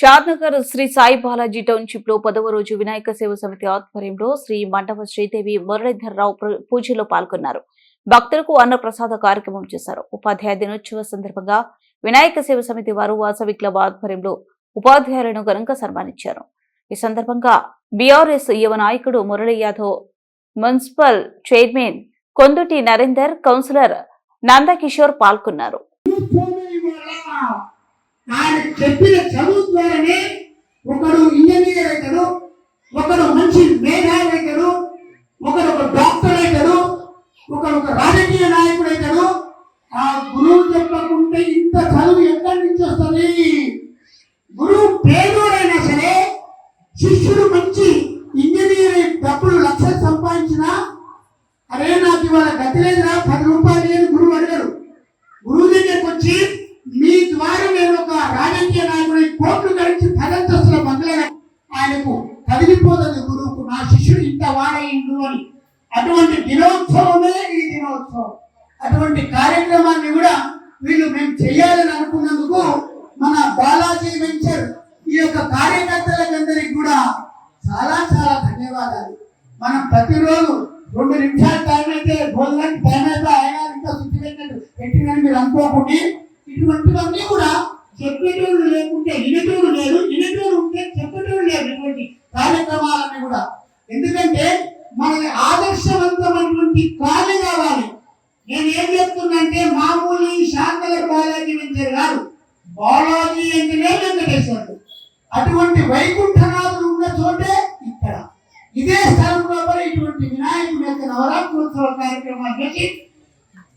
షాద్నగర్ శ్రీ సాయి బాలాజీ టౌన్షిప్లో పదవ రోజు వినాయక సేవ సమితి ఆధ్వర్యంలో శ్రీ మండప శ్రీదేవి మురళీధర్ రావు పూజలో పాల్గొన్నారు. భక్తులకు అన్న ప్రసాద కార్యక్రమం చేశారు. ఉపాధ్యాయ దినోత్సవ సందర్భంగా వినాయక సేవ సమితి వారు వాసవి క్లబ్ ఆధ్వర్యంలో ఉపాధ్యాయులను ఘనంగా సన్మానించారు. ఈ సందర్భంగా బీఆర్ఎస్ యువ నాయకుడు Murali Yadav municipal chairman Konduti Narender councillor Nandakishore పాల్గొన్నారు. ఆయన చెప్పిన చదువు ద్వారానే ఒకడు ఇంజనీర్ అవుతాడు ఒకడు మంచి మేధావి అవుతాడు ఒకడు ఒక డాక్టర్ అవుతాడు ఒకడు ఒక రాజకీయ నాయకుడు అవుతాడు. ఆ గురువు అటువంటి దినోత్సవమే ఈ దినోత్సవం. అటువంటి కార్యక్రమాన్ని కూడా వీళ్ళు మేము చేయాలని అనుకున్నందుకు మన బాలాజీ వెంచర్ ఈ యొక్క కార్యకర్తలకందరికి కూడా చాలా చాలా ధన్యవాదాలు. మనం ప్రతిరోజు రెండు నిమిషాలు టైం అయితే భోజనానికి టైం అయితే ఆయన ఇంకా శుద్ధి పెట్టినట్టు పెట్టినని మీరు అనుకోకండి ఇటువంటివన్నీ కూడా చెప్పేటోళ్ళు లేకుంటే వినేటోళ్ళు లేదు వినేటోళ్ళు ఉంటే చెప్పేటోళ్ళు లేదు ఇటువంటి కార్యక్రమాలన్నీ కూడా. ఎందుకంటే మనకి ఆదర్శవంతమైనటువంటి కాలు కావాలి. నేను ఏం చెప్తున్నంటే మామూలు శాంతల బాలాజీ నుంచి కాదు బాలాజీ అంటేనే వెంకటేశ్వరుడు. అటువంటి వైకుంఠనాథుడు ఉన్న చోటే ఇక్కడ. ఇదే స్థలంలో కూడా ఇటువంటి వినాయకుడి యొక్క నవరాత్రోత్సవ కార్యక్రమాలు చేసి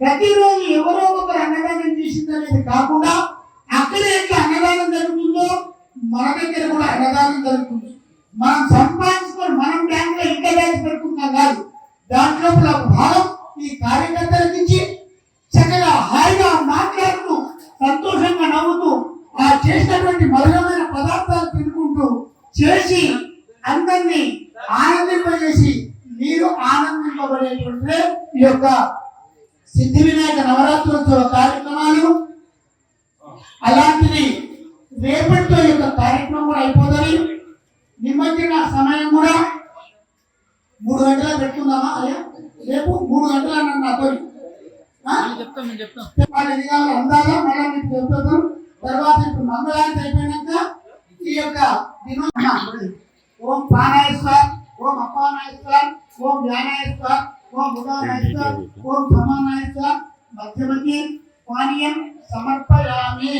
ప్రతిరోజు ఎవరో ఒకరు అన్నదానం చేసిందనేది కాకుండా అక్కడ ఎట్లా అన్నదానం జరుగుతుందో మన దగ్గర కూడా అన్నదానం జరుగుతుంది. మనం ఆనందింపబడేటువంటి ఈ యొక్క సిద్ధి వినాయక నవరాత్రోత్సవ కార్యక్రమాలు. అలాంటిది రేపటితో యొక్క కార్యక్రమం కూడా అయిపోతుంది. నిమజ్జన సమయం కూడా మూడు గంటల పెట్టుకుందామా? అయ్యా రేపు మూడు గంటల అన్నాను నాతో. వాళ్ళు ఇది కావాలి అందాలా? మళ్ళీ మీకు చెప్తాం తర్వాత ఇప్పుడు మంగళానికి అయిపోయినాక ఈ యొక్క దినోత్సవం. ఓం ప్రాణాయస్వర్ ఓం అపానాయస్వర్ ఓం జ్ఞానాయస్వర్ ఓం ఉదానాయస్వర్ ఓం సమానాయస్వర్ మధ్యమకి పానీయం సమర్పయామి.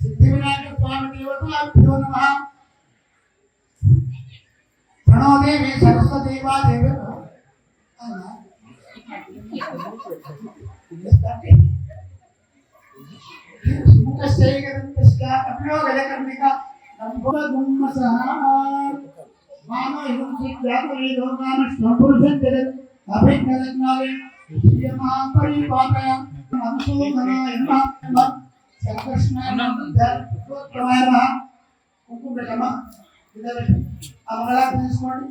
సిద్ధి వినాయక స్వామి దేవతలభ్యో నమ. ప్రణోదేవి సరస్వదేవా దేవి అవునా? తీసుకోండి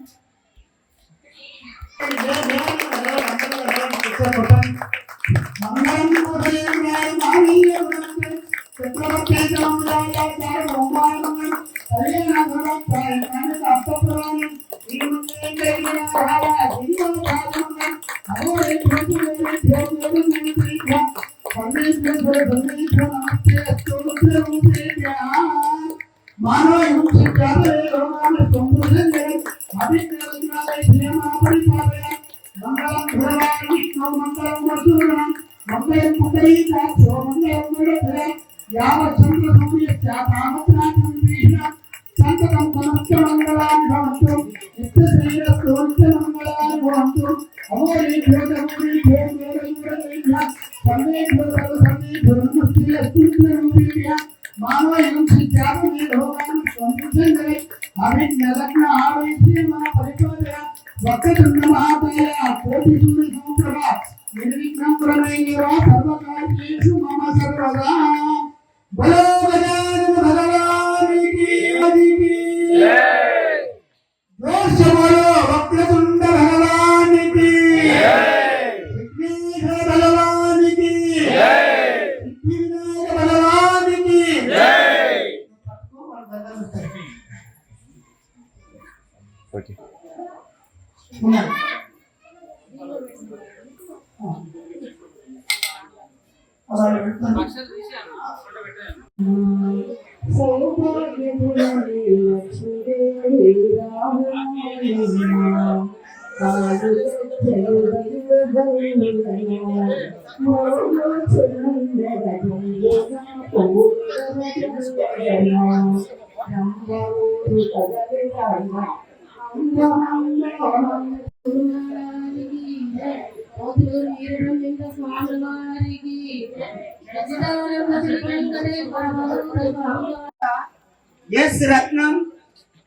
మంగళం పూజయామి మానీయం చక్రవర్తి கதவை தொடர்பான தொண்டு இளைஞரை హింసి త్యాగమే భగవాన్ సంపూర్ణంగా అభిజ్ఞలగ్న ఆవేశే మన పరిపాలయ వక్రతుండ మహాకాయ కోటి సూర్య సమప్రభ నిర్విఘ్నం ప్రమేయవ సర్వకార్యేషు మమ సర్వదా బలో Yes, Ratnam.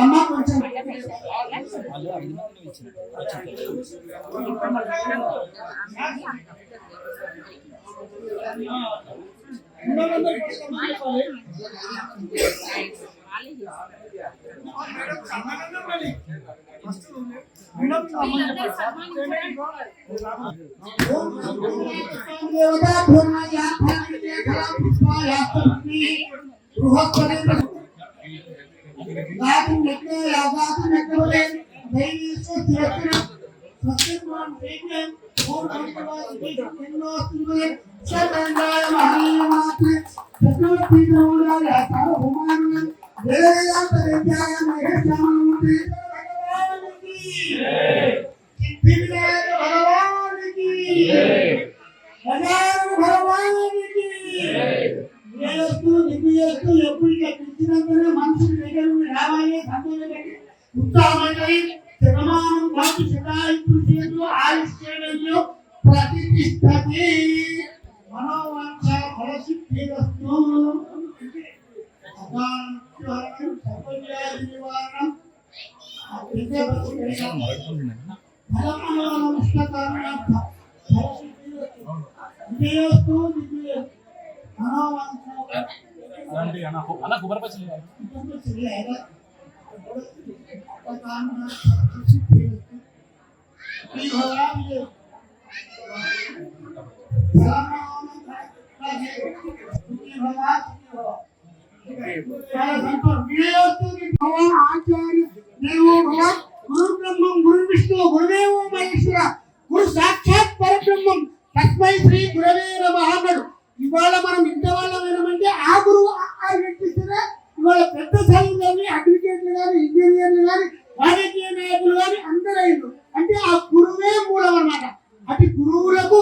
అమ్మ కొంచెం దేవతా गातुम यत्ने यागातुम यत्ने बोले देवी इसको तिरत्न सत्यमान देखने और भगवान के जन्मों तुम्हें सर्वनाय महामात्र प्रकृति दोला रहता हूँ मान देवी आप रहता है ప్రతిష్టతి మనోవాంఛ ఫలసిద్ధిరస్తు అకాంక్ష సర్వవ్యాధి నివారణం ఫలమానమస్తకారణార్థ ఫలసిద్ధిరస్తు గురు బ్రహ్మం గురు విష్ణు గురుదేవో మహేశ్వర గురు సాక్షాత్ పరబ్రహ్మం తస్మై శ్రీ గురవే నమః అన్నాడు ఇవాళ మనం ఇంత వాళ్ళమేనమంటే ఆ గురువు ఆ- ఆ వ్యక్తిస్తేనే ఇవాళ పెద్ద స్థాయిలో కానీ అడ్వకేట్లు కానీ ఇంజనీర్లు కానీ రాజకీయ నాయకులు కానీ అందరూ అయ్యారు అంటే ఆ గురువే మూలం అన్నమాట అటు గురువులకు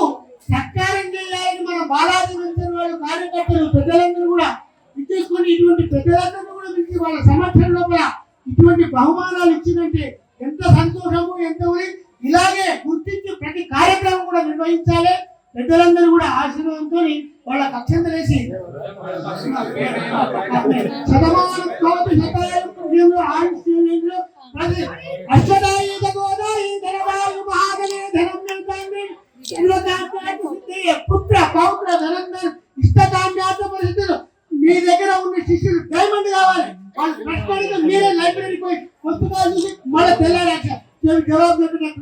సత్కారం చేయాలని మన బాలాజీ వెంచర్ వాళ్ళు కార్యకర్తలు పెద్దలందరూ కూడా ఇచ్చేసుకొని ఇటువంటి పెద్దలందరూ కూడా పిలిచి వాళ్ళ సంవత్సరం లోపల ఇటువంటి బహుమానాలు ఇచ్చిందంటే ఎంత సంతోషము ఎంత ఉంది ఇలాగే గుర్తించి ప్రతి కార్యక్రమం కూడా నిర్వహించాలి. పెద్దలందరూ కూడా ఆశీర్వాదంతో వాళ్ళ కక్షంతలేసి శతమానం కోటి శతాయం పుణ్యంలో ప్రతి అష్టదాయుధ గోదాయుధ వాయు మహాబలే పుత్ర పౌత్ర ధనందర్ పరిస్థితులు. మీ దగ్గర ఉన్న శిష్యులు డైమండ్ కావాలి. వాళ్ళు మీరే లైబ్రరీకి పోయి పుస్తకాలు చూసి మళ్ళీ తెల్లారాక జవాబు చెప్పినట్టు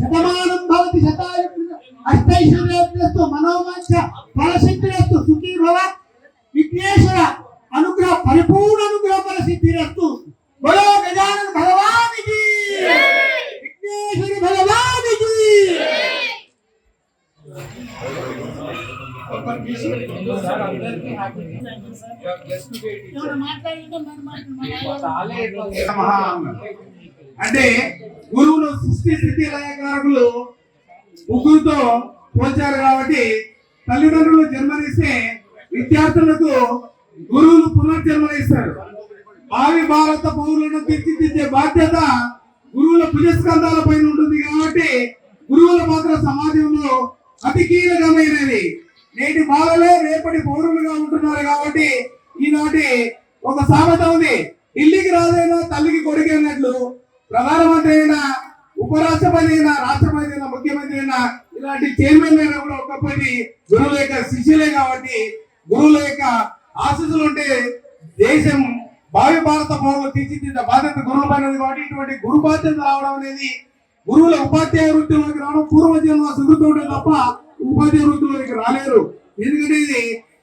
శతమానం భవతి శతాయు అష్టైశ్వర్యస్తు మనోవాంఛ ఫలసిద్ధిరస్తు సుఖీ భవ విఘ్నేశ్వర అనుగ్రహ పరిపూర్ణ అనుగ్రహ ఫలసిద్ధిరస్తు బలో గజానన భగవానికి విఘ్నేశ్వరి భగవానికి అంటే గురువులు సృష్టి స్థితి లయకారులు ముగ్గురుతో పోల్చారు కాబట్టి తల్లిదండ్రులు జన్మనిస్తే విద్యార్థులకు గురువులు పునర్జన్మనిస్తారు. భావి భారత పౌరులను తీర్చిదిద్దే బాధ్యత గురువుల భుజస్కంధాల పైన ఉంటుంది కాబట్టి గురువుల పాత్ర సమాజంలో అతి కీలకమైనది. నేటి బాలలే రేపటి పౌరులుగా ఉంటున్నారు కాబట్టి ఈనాటి ఒక సామెత ఉంది. ఢిల్లీకి రాదైనా తల్లికి కొడుకు అన్నట్లు ప్రధానమంత్రి అయినా ఉపరాష్ట్రపతి అయినా రాష్ట్రపతి అయినా ముఖ్యమంత్రి అయినా ఇలాంటి చైర్మన్ అయినా కూడా ఒకప్పటి గురువుల యొక్క శిష్యులే కాబట్టి గురువుల యొక్క ఆశీస్సులు ఉంటే దేశం భావి భారత పౌరులు తీర్చిదిద్దే బాధ్యత గురువుల పైన కాబట్టి ఇటువంటి గురు బాధ్యత రావడం అనేది గురువుల ఉపాధ్యాయ వృత్తిలోకి రావడం పూర్వజన్మ సుకృతం ఉంటే తప్ప ఉపాధ్యాయ వృత్తిలోకి రాలేరు. ఎందుకంటే ఇది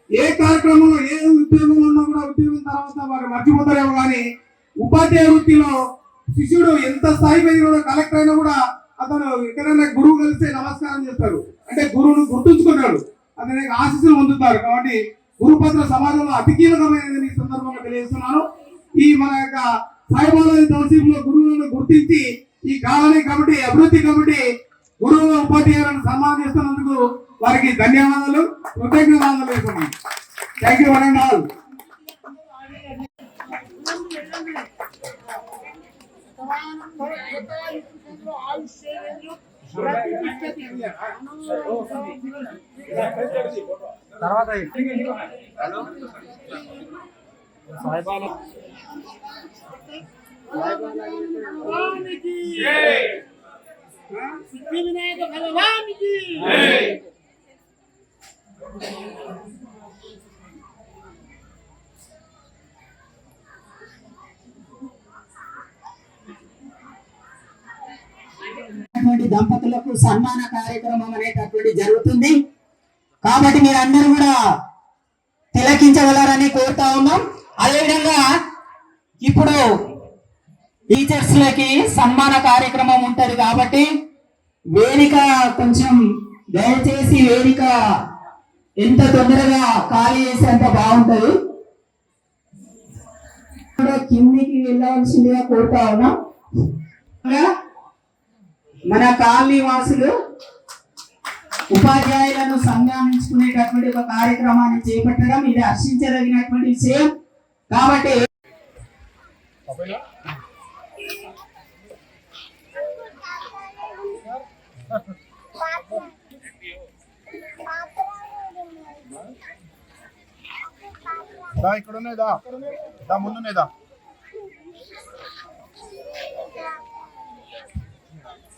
ఏ కార్యక్రమంలో ఏ ఉద్యోగంలో ఉన్నా కూడా ఉద్యోగం తర్వాత వారు మర్చిపోతారేమో కానీ ఉపాధ్యాయ వృత్తిలో శిష్యుడు ఎంత స్థాయి పెరిగినాడో కలెక్టర్ అయినా కూడా అతను ఎక్కడైనా గురువు కలిస్తే నమస్కారం చేస్తారు అంటే గురువును గుర్తుంచుకున్నాడు అతని ఆశీస్సులు పొందుతారు. కాబట్టి గురుపత్ర సమాజంలో అతి కీలకమైనది ఈ సందర్భంగా తెలియజేస్తున్నాను. ఈ మన యొక్క సాయిబాలాజీ టౌన్షిప్ గురువులను గుర్తించి ఈ కాలనీ కమిటీ అభివృద్ధి కమిటీ గురువుల ఉపాధ్యాయులను సన్మానం చేస్తున్నందుకు వారికి ధన్యవాదాలు కృతజ్ఞతలు వేస్తున్నాను thank you one and all తర్వాత సాయిబాబా. సిద్ధి వినాయక భగవానికి అటువంటి దంపతులకు సన్మాన కార్యక్రమం అనేటటువంటి జరుగుతుంది. కాబట్టి మీరందరూ కూడా తిలకించగలరని కోరుతా ఉన్నాం. అదేవిధంగా ఇప్పుడు టీచర్స్ లకి సన్మాన కార్యక్రమం ఉంటది కాబట్టి వేదిక కొంచెం దయచేసి వేదిక ఎంత తొందరగా ఖాళీ చేసేంత బాగుంటది. కిందికి వెళ్ళవలసిందిగా కోరుతా ఉన్నాం. మన కాలనీ వాసులు ఉపాధ్యాయులను సన్మానించుకునేటటువంటి ఒక కార్యక్రమాన్ని చేపట్టడం ఇది హర్షించదగినటువంటి విషయం. కాబట్టి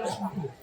Deus.